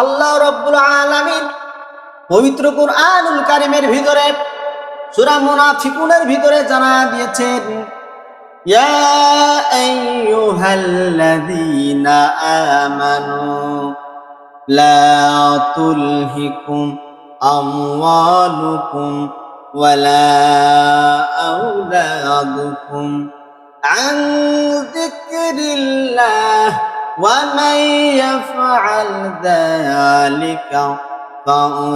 আল্লাহ রব্বুল আলমিন পবিত্র কুরআনুল কারিমের ভিতরে, সুরা মুনাফিকুনের ভিতরে জানা দিয়েছেন, ইয়া আইয়ুহাল্লাযীনা আমানু লা তুলহিকুম আমওয়ালুকুম ওয়ালা আওলাদুকুম আন যিকরিল্লাহ ومن يفعل ذلك فأولئك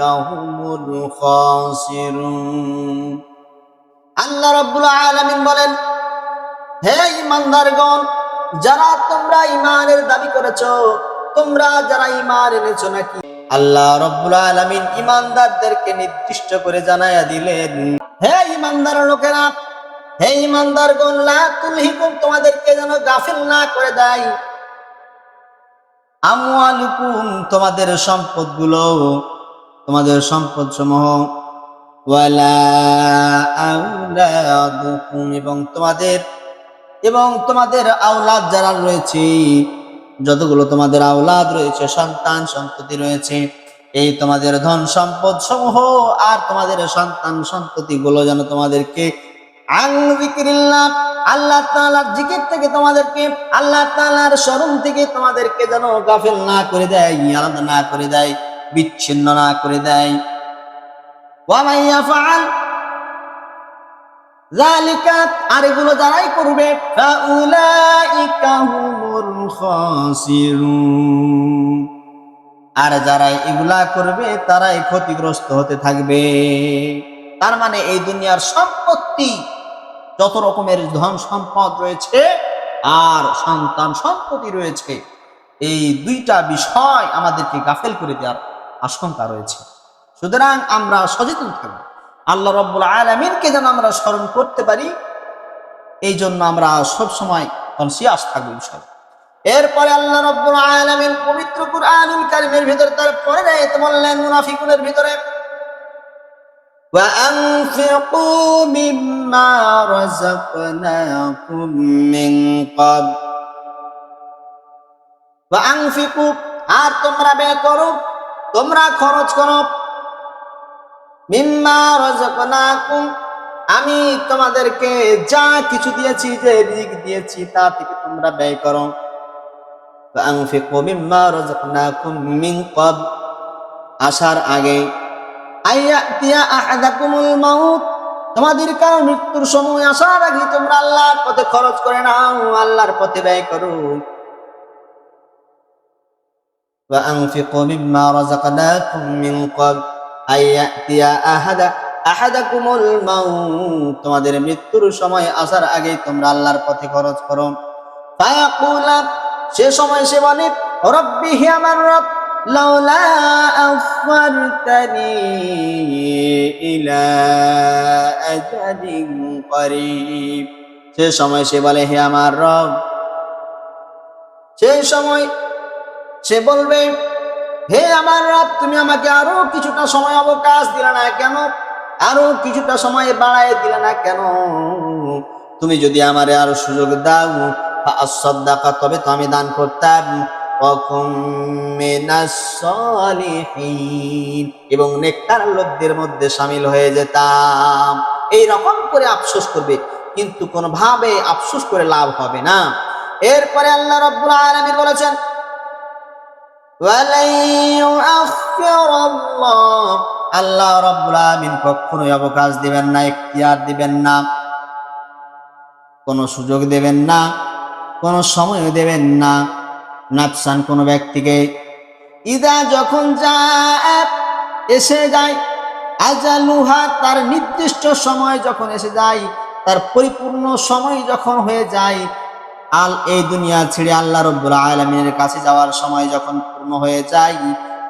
هم الخاسرون আল্লাহ রাব্বুল আলামিন বলেন হে ইমানদারগণ যারা তোমরা ইমানের দাবি করেছো তোমরা যারা ইমান এনেছো নাকি আল্লাহ রব্বুল আলামিন ইমানদারদেরকে নির্দিষ্ট করে জানায়া দিলেন হে ইমানদার লোকেরা হে ইমানদার লা তুলহিকুম, তোমাদেরকে যেন গাফিল না করে দেয়। আমওয়ালুকুম, তোমাদের সম্পদগুলো, তোমাদের সম্পদ সমূহ এবং তোমাদের এবং তোমাদের আওলাদ যারা রয়েছে, যতগুলো তোমাদের আওলাদ রয়েছে, সন্তান সন্ততি রয়েছে, এই তোমাদের ধন সম্পদ সমূহ আর তোমাদের সন্তান সন্ততি গুলো যেন তোমাদেরকে আং যিকিরিল্লাহ, আল্লাহ তাআলার জিকির থেকে তোমাদেরকে, আল্লাহ তাআলার স্মরণ থেকে তোমাদেরকে যেন গাফিল না করে দেয় আলাদা না করে দেয়, বিচ্ছিন্ন না করে দেয়। ওয়ামান ইয়াফআল, যালিকা, আর এগুলো যারাই করবে, ফাউলাইকা আর যারা এগুলা করবে, তারাই ক্ষতিগ্রস্ত হতে থাকবে। তার মানে এই দুনিয়ার সম্পত্তি যত রকমের ধন সম্পদ রয়েছে আর সন্তান সম্পত্তি রয়েছে, এই দুইটা বিষয় আমাদেরকে গাফেল করে দেওয়ার আশঙ্কা রয়েছে। সুতরাং আমরা সচেতন থাকব। আল্লাহ রব্বুল আলমিনকে যেন আমরা স্মরণ করতে পারি এই জন্য আমরা সবসময় কনসিয়াস থাকব বিষয় এরপরে আল্লাহ রব্বুল আলামিন পবিত্র কুরআনুল কারীমের ভিতরে তার পরে বললেন, মুনাফিকুনের ভিতরে وأنفقوا مما رزقناكم من قبل وأنفقوا আর তোমরা ব্যয় করো তোমরা খরচ করো মিম্মা রাযাকনাকুম আমি তোমাদেরকে যা কিছু দিয়েছি যে রিজিক দিয়েছি তা থেকে তোমরা ব্যয় করো فأنفقوا مما رزقناكم من قبل আসার আগে আইয়াতিয়া আহাদাকুমুল মাউত তোমাদের কারো মৃত্যুর সময় আসার আগে তোমরা আল্লাহর পথে খরচ করে নাও আল্লাহর পথে ব্যয় করো وأنفقوا مما رزقناكم من قبل أن يأتي أحد أحدكم الموت তোমাদের মৃত্যুর সময় আসার আগে তোমরা আল্লাহর পথে খরচ করো ফায়াকুল সে সময় সে বলে রব্বি হে আমার রব লাউলা আফারতানি ইলা আজালিন করিব সে সময় সে বলে, হে আমার রব, সেই সময় সে বলবে, হে আমার রব, তুমি আমাকে আরও কিছুটা সময় অবকাশ দিলে না কেন? আরও কিছুটা সময় বাড়ায় দিলে না কেন? তুমি যদি আমারে আরও সুযোগ দাও তবে তো আমি দান করতাম। এবং নেককার লোকদের মধ্যে সামিল হয়ে যেতাম। এই রকম করে আফসোস করবে, কিন্তু কোনোভাবে আফসোস করে লাভ হবে না। এরপরে আল্লাহ রব্বুল আলামিন বলেছেন আল্লাহ রব্বুল আলামিন কখনোই অবকাশ দিবেন না, ইখতিয়ার দিবেন না। কোনো সুযোগ দেবেন না, কোনো সময় দেবেন না। নাফসান কোনো ব্যক্তিকে, ইদা যখন যায় এসে যায়। আজালুহা, তার নির্দিষ্ট সময় যখন এসে যায়, তার পরিপূর্ণ সময় যখন হয়ে যায়, আল এই দুনিয়া ছেড়ে আল্লাহ রব্বুল আলমিনের কাছে যাওয়ার সময় যখন পূর্ণ হয়ে যায়,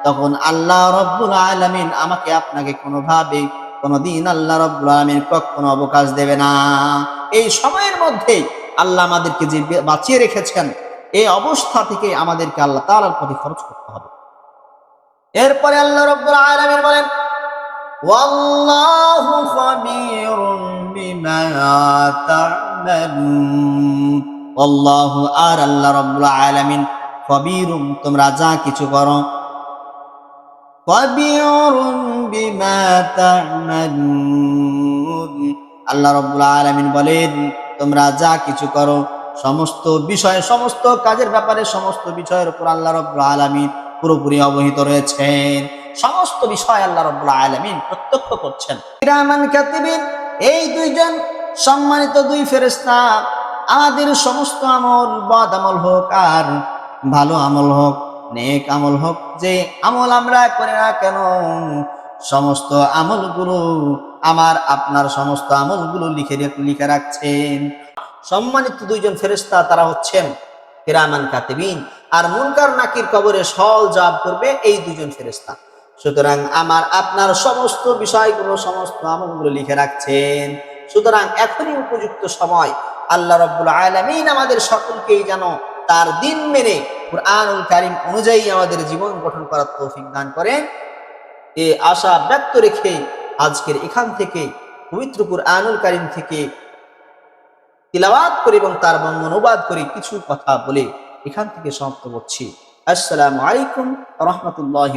তখন আল্লাহ রব্বুল আলমিন আমাকে আপনাকে কোনোভাবে কোনোদিন আল্লাহ রব্বুল আলমিন কখনো অবকাশ দেবে না। এই সময়ের মধ্যে আল্লাহ আমাদেরকে যে বাঁচিয়ে রেখেছেন এই অবস্থা থেকে আমাদেরকে আল্লাহ তালার প্রতি খরচ করতে হবে। এরপরে আল্লাহ রব্বুল আলামিন বলেন, ওয়াল্লাহু খাবীরুম বিমা তা'মালুন। আর আল্লাহ রব্বুল আলামিন কবিরুম তোমরা যা কিছু করো। কবিরুম বিমা আল্লাহ রাব্বুল আলামিন বলেন, তোমরা যা কিছু করো সমস্ত বিষয়, সমস্ত কাজের ব্যাপারে, সমস্ত বিষয়ের উপর আল্লাহ রাব্বুল আলামিন পুরোপুরি অবহিত রয়েছেন। সমস্ত বিষয় আল্লাহ রাব্বুল আলামিন প্রত্যক্ষ করছেন। কাতিবিন, এই দুইজন সম্মানিত দুই ফেরেশতা, আমাদের সমস্ত আমল বদ আমল হোক আর ভালো আমল হোক, নেক আমল হোক, যে আমল আমরা করি না কেন, সমস্ত আমলগুলো আমার, আপনার সমস্ত আমলগুলো লিখে লিখে রাখছেন। সম্মানিত দুইজন ফেরেশতা তারা হচ্ছেন কিরামান কাতিবিন। আর মুনকার নাকির কবরে সল জবাব করবে এই দুজন ফেরেশতা। সুতরাং আমার আপনার সমস্ত বিষয়গুলো, সমস্ত আমলগুলো লিখে রাখছেন। সুতরাং এখনই উপযুক্ত সময়। আল্লাহ রব্বুল আলামিন আমাদের সকলকেই যেন তার দিন মেনে কুরআনুল কারিম অনুযায়ী আমাদের জীবন গঠন করার তৌফিক দান করেন। এ আশা ব্যক্ত রেখে আজকের এখান থেকে পবিত্র কুরআনুল কারিম থেকে তিলাওয়াত করি এবং তার বঙ্গ অনুবাদ করি, কিছু কথা বলে এখান থেকে সমাপ্ত করছি। আসসালামু আলাইকুম রহমতুল্লাহ